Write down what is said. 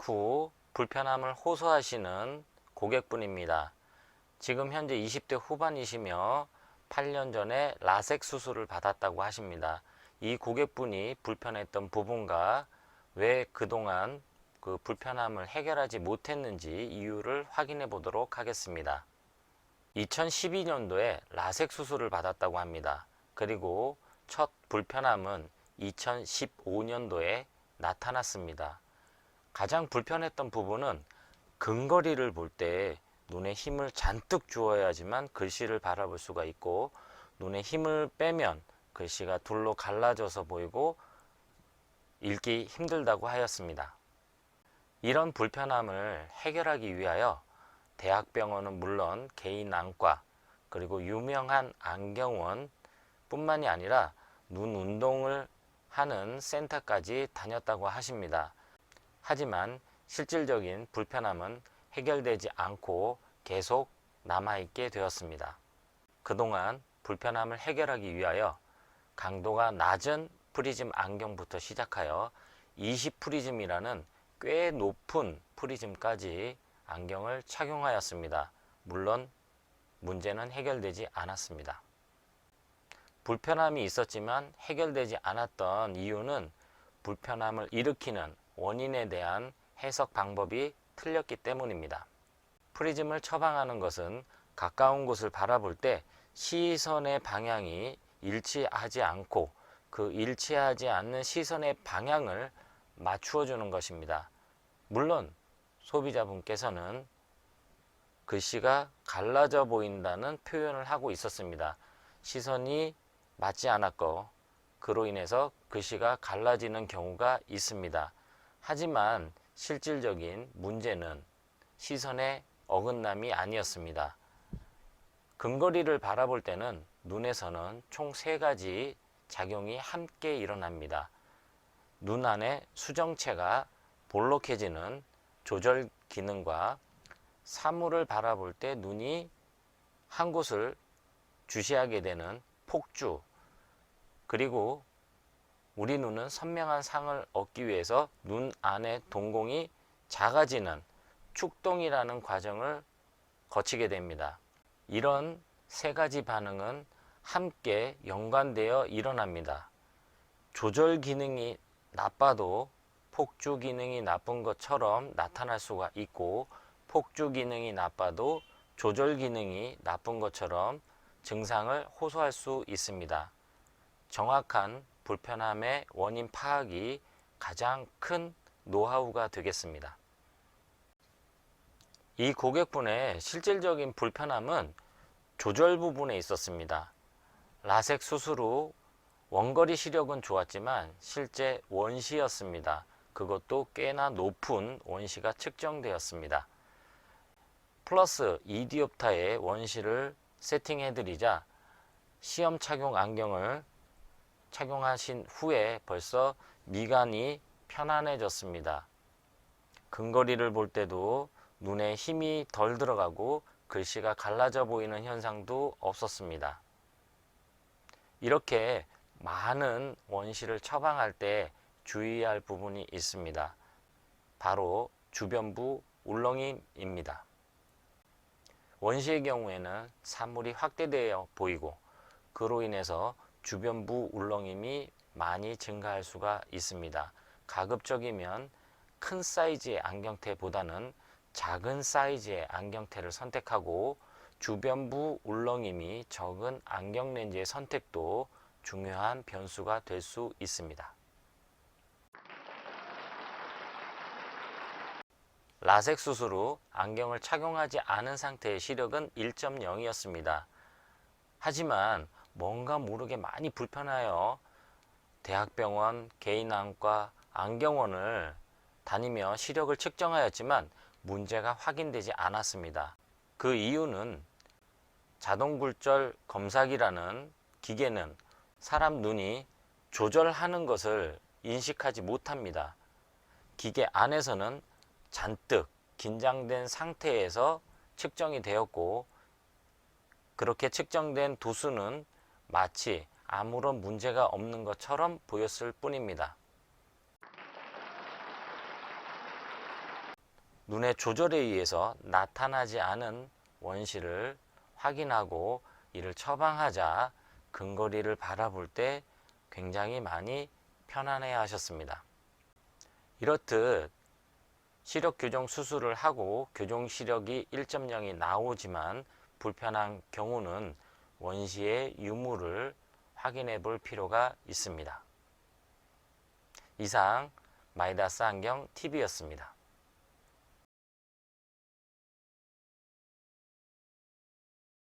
후 불편함을 호소하시는 고객분입니다. 지금 현재 20대 후반이시며 8년 전에 라섹 수술을 받았다고 하십니다. 이 고객분이 불편했던 부분과 왜 그동안 그 불편함을 해결하지 못했는지 이유를 확인해 보도록 하겠습니다. 2012년도에 라섹 수술을 받았다고 합니다. 그리고 첫 불편함은 2015년도에 나타났습니다. 가장 불편했던 부분은 근거리를 볼 때 눈에 힘을 잔뜩 주어야지만 글씨를 바라볼 수가 있고 눈에 힘을 빼면 글씨가 둘로 갈라져서 보이고 읽기 힘들다고 하였습니다. 이런 불편함을 해결하기 위하여 대학병원은 물론 개인 안과 그리고 유명한 안경원 뿐만이 아니라 눈 운동을 하는 센터까지 다녔다고 하십니다. 하지만 실질적인 불편함은 해결되지 않고 계속 남아있게 되었습니다. 그동안 불편함을 해결하기 위하여 강도가 낮은 프리즘 안경부터 시작하여 20 프리즘이라는 꽤 높은 프리즘까지 안경을 착용하였습니다. 물론 문제는 해결되지 않았습니다. 불편함이 있었지만 해결되지 않았던 이유는 불편함을 일으키는 원인에 대한 해석 방법이 틀렸기 때문입니다. 프리즘을 처방하는 것은 가까운 곳을 바라볼 때 시선의 방향이 일치하지 않고 그 일치하지 않는 시선의 방향을 맞추어 주는 것입니다. 물론 소비자분께서는 글씨가 갈라져 보인다는 표현을 하고 있었습니다. 시선이 맞지 않았고 그로 인해서 글씨가 갈라지는 경우가 있습니다. 하지만 실질적인 문제는 시선의 어긋남이 아니었습니다. 근거리를 바라볼 때는 눈에서는 총 세 가지 작용이 함께 일어납니다. 눈 안에 수정체가 볼록해지는 조절 기능과 사물을 바라볼 때 눈이 한 곳을 주시하게 되는 폭주, 그리고 우리 눈은 선명한 상을 얻기 위해서 눈 안의 동공이 작아지는 축동이라는 과정을 거치게 됩니다. 이런 세 가지 반응은 함께 연관되어 일어납니다. 조절 기능이 나빠도 폭주 기능이 나쁜 것처럼 나타날 수가 있고 폭주 기능이 나빠도 조절 기능이 나쁜 것처럼 증상을 호소할 수 있습니다. 정확한 불편함의 원인 파악이 가장 큰 노하우가 되겠습니다. 이 고객분의 실질적인 불편함은 조절 부분에 있었습니다. 라섹 수술 후 원거리 시력은 좋았지만 실제 원시였습니다. 그것도 꽤나 높은 원시가 측정되었습니다. 플러스 2디옵타의 원시를 세팅해드리자 시험 착용 안경을 착용하신 후에 벌써 미간이 편안해졌습니다. 근거리를 볼 때도 눈에 힘이 덜 들어가고 글씨가 갈라져 보이는 현상도 없었습니다. 이렇게 많은 원시를 처방할 때 주의할 부분이 있습니다. 바로 주변부 울렁임입니다. 원시의 경우에는 산물이 확대되어 보이고 그로 인해서 주변부 울렁임이 많이 증가할 수가 있습니다. 가급적이면 큰 사이즈의 안경테보다는 작은 사이즈의 안경테를 선택하고 주변부 울렁임이 적은 안경 렌즈의 선택도 중요한 변수가 될 수 있습니다. 라섹 수술 후 안경을 착용하지 않은 상태의 시력은 1.0이었습니다. 하지만 뭔가 모르게 많이 불편하여 대학병원, 개인안과, 안경원을 다니며 시력을 측정하였지만 문제가 확인되지 않았습니다. 그 이유는 자동굴절 검사기라는 기계는 사람 눈이 조절하는 것을 인식하지 못합니다. 기계 안에서는 잔뜩 긴장된 상태에서 측정이 되었고 그렇게 측정된 도수는 마치 아무런 문제가 없는 것처럼 보였을 뿐입니다. 눈의 조절에 의해서 나타나지 않은 원시를 확인하고 이를 처방하자 근거리를 바라볼 때 굉장히 많이 편안해 하셨습니다. 이렇듯 시력 교정 수술을 하고 교정 시력이 1.0이 나오지만 불편한 경우는 원시의 유무를 확인해 볼 필요가 있습니다. 이상 마이다스 안경 TV였습니다.